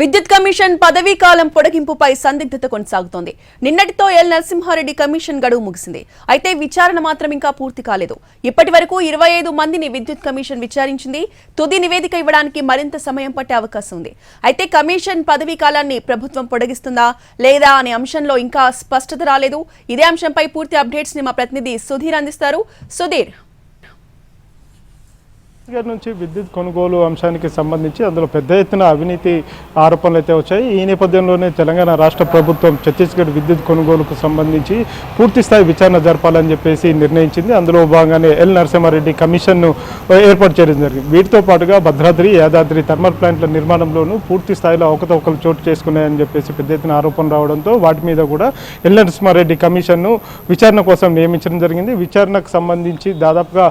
విద్యుత్ కమిషన్ పదవీ కాలం పొడిగింపుపై సందిగ్ధత కొనసాగుతోంది. నిన్నటితో ఎల్ నరసింహారెడ్డి కమిషన్ గడువు ముగిసింది. అయితే విచారణ మాత్రం ఇంకా పూర్తి కాలేదు. ఇప్పటి వరకు ఇరవై ఐదు మందిని విద్యుత్ కమిషన్ విచారించింది. తుది నివేదిక ఇవ్వడానికి మరింత సమయం పట్టే అవకాశం ఉంది. అయితే కమిషన్ పదవీ కాలాన్ని ప్రభుత్వం పొడిగిస్తుందా లేదా అనే అంశంలో ఇంకా స్పష్టత రాలేదు. ఇదే అంశంపై పూర్తి అప్డేట్స్ని మా ప్రతినిధి సుధీర్ అందిస్తారు. సుధీర్ గారి నుంచి విద్యుత్ కొనుగోలు అంశానికి సంబంధించి అందులో పెద్ద ఎత్తున అవినీతి ఆరోపణలు అయితే వచ్చాయి. ఈ నేపథ్యంలోనే తెలంగాణ రాష్ట్ర ప్రభుత్వం ఛత్తీస్గఢ్ విద్యుత్ కొనుగోలుకు సంబంధించి పూర్తిస్థాయి విచారణ జరపాలని చెప్పేసి నిర్ణయించింది. అందులో భాగంగానే ఎల్ నరసింహారెడ్డి కమిషన్ను ఏర్పాటు చేయడం జరిగింది. వీటితో పాటుగా భద్రాద్రి యాదాద్రి థర్మల్ ప్లాంట్ల నిర్మాణంలోనూ పూర్తి స్థాయిలో అవకతవకలు చోటు చేసుకున్నాయని చెప్పేసి పెద్ద ఎత్తున ఆరోపణ రావడంతో వాటి మీద కూడా ఎల్ నరసింహారెడ్డి కమిషన్ను విచారణ కోసం నియమించడం జరిగింది. విచారణకు సంబంధించి దాదాపుగా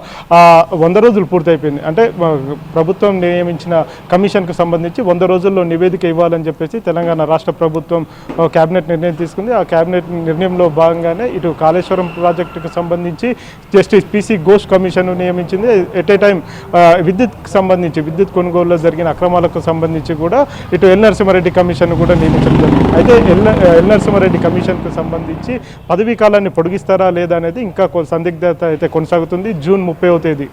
వంద రోజులు పూర్తయిపోయింది. అంటే ప్రభుత్వం నియమించిన కమిషన్కు సంబంధించి వంద రోజుల్లో నివేదిక ఇవ్వాలని చెప్పేసి తెలంగాణ రాష్ట్ర ప్రభుత్వం క్యాబినెట్ కేబినెట్ నిర్ణయం తీసుకుంది. ఆ కేబినెట్ నిర్ణయంలో భాగంగానే ఇటు కాళేశ్వరం ప్రాజెక్టుకు సంబంధించి జస్టిస్ పిసి ఘోష్ కమిషన్ నియమించింది. ఎట్ ఏ టైం విద్యుత్కి సంబంధించి విద్యుత్ కొనుగోలులో జరిగిన అక్రమాలకు సంబంధించి కూడా ఇటు ఎల్ నరసింహారెడ్డి కమిషన్ కూడా నియమించడం జరిగింది. అయితే ఎల్ ఎల్ నరసింహారెడ్డి కమిషన్కు సంబంధించి పదవీ కాలాన్ని పొడిగిస్తారా లేదా అనేది ఇంకా కొ- సందిగ్ధత అయితే కొనసాగుతుంది. జూన్ ముప్పైవ తేదీ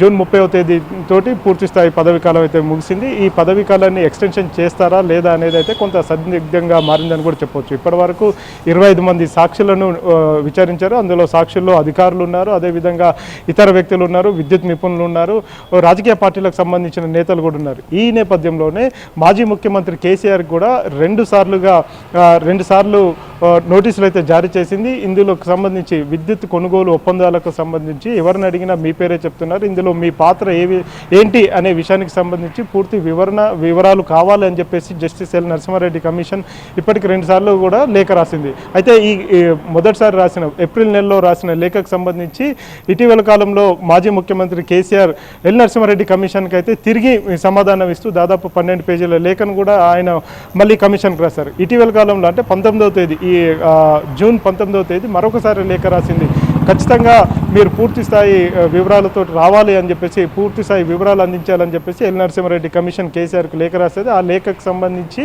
జూన్ ముప్పైవ తేదీ తోటి పూర్తి స్థాయి పదవీకాలం అయితే ముగిసింది. ఈ పదవీకాలాన్ని ఎక్స్టెన్షన్ చేస్తారా లేదా అనేది అయితే కొంత సందిగ్ధంగా మారిందని కూడా చెప్పొచ్చు. ఇప్పటి వరకు ఇరవై ఐదు మంది సాక్షులను విచారించారు. అందులో సాక్షుల్లో అధికారులు ఉన్నారు. అదేవిధంగా ఇతర వ్యక్తులు ఉన్నారు. విద్యుత్ నిపుణులు ఉన్నారు. రాజకీయ పార్టీలకు సంబంధించిన నేతలు కూడా ఉన్నారు. ఈ నేపథ్యంలోనే మాజీ ముఖ్యమంత్రి కేసీఆర్ కూడా రెండు సార్లుగా రెండుసార్లు రెండు సార్లు నోటీసులు అయితే జారీ చేసింది. ఇందులోకి సంబంధించి విద్యుత్ కొనుగోలు ఒప్పందాలకు సంబంధించి ఎవరిని అడిగినా మీ పేరే చెప్తున్నారు. ఇందులో మీ పాత్ర ఏవి ఏంటి అనే విషయానికి సంబంధించి పూర్తి వివరణ వివరాలు కావాలి అని చెప్పేసి జస్టిస్ ఎల్ నరసింహారెడ్డి కమిషన్ ఇప్పటికి రెండుసార్లు కూడా లేఖ రాసింది. అయితే ఈ మొదటిసారి రాసిన ఏప్రిల్ నెలలో రాసిన లేఖకు సంబంధించి ఇటీవల కాలంలో మాజీ ముఖ్యమంత్రి కేసీఆర్ ఎల్ నరసింహారెడ్డి కమిషన్కి అయితే తిరిగి సమాధానం ఇస్తూ దాదాపు పన్నెండు పేజీల లేఖను కూడా ఆయన మళ్ళీ కమిషన్కి రాశారు. ఇటీవల కాలంలో అంటే పంతొమ్మిదవ తేదీ ఈ జూన్ పంతొమ్మిదవ తేదీ మరొకసారి లేఖ రాసింది ఖచ్చితంగా మీరు పూర్తి స్థాయి వివరాలతో రావాలి అని చెప్పేసి పూర్తి స్థాయి వివరాలు అందించాలని చెప్పేసి ఎల్ నరసింహారెడ్డి కమిషన్ కేసీఆర్కి లేఖ రాసేది. ఆ లేఖకు సంబంధించి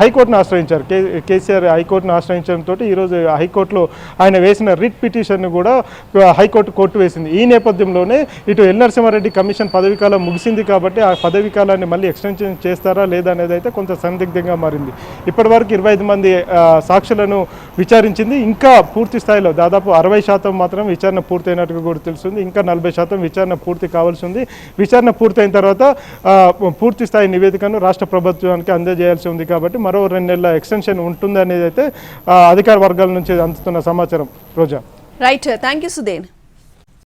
హైకోర్టును ఆశ్రయించారు. కే కేసీఆర్ హైకోర్టును ఆశ్రయించడంతో ఈరోజు హైకోర్టులో ఆయన వేసిన రిట్ పిటిషన్ను కూడా హైకోర్టు కోర్టు వేసింది. ఈ నేపథ్యంలోనే ఇటు ఎల్ నరసింహారెడ్డి కమిషన్ పదవీకాలం ముగిసింది కాబట్టి ఆ పదవీకాలాన్ని మళ్ళీ ఎక్స్టెన్షన్ చేస్తారా లేదా అనేది అయితే కొంత సందిగ్ధంగా మారింది. ఇప్పటివరకు ఇరవై ఐదు మంది సాక్షులను విచారించింది. ఇంకా పూర్తి స్థాయిలో దాదాపు అరవై శాతం మాత్రం విచారణ పూర్తయినట్టుగా కూడా తెలుస్తుంది. ఇంకా నలభై శాతం విచారణ పూర్తి కావాల్సి ఉంది. విచారణ పూర్తయిన తర్వాత పూర్తి స్థాయి నివేదికను రాష్ట్ర ప్రభుత్వానికి అందజేయాల్సి ఉంది కాబట్టి మరో రెండు నెలల ఎక్స్టెన్షన్ ఉంటుంది అనేది అయితే అధికార వర్గాల నుంచి అందుతున్న సమాచారం. Roja. Right thank you Sudheer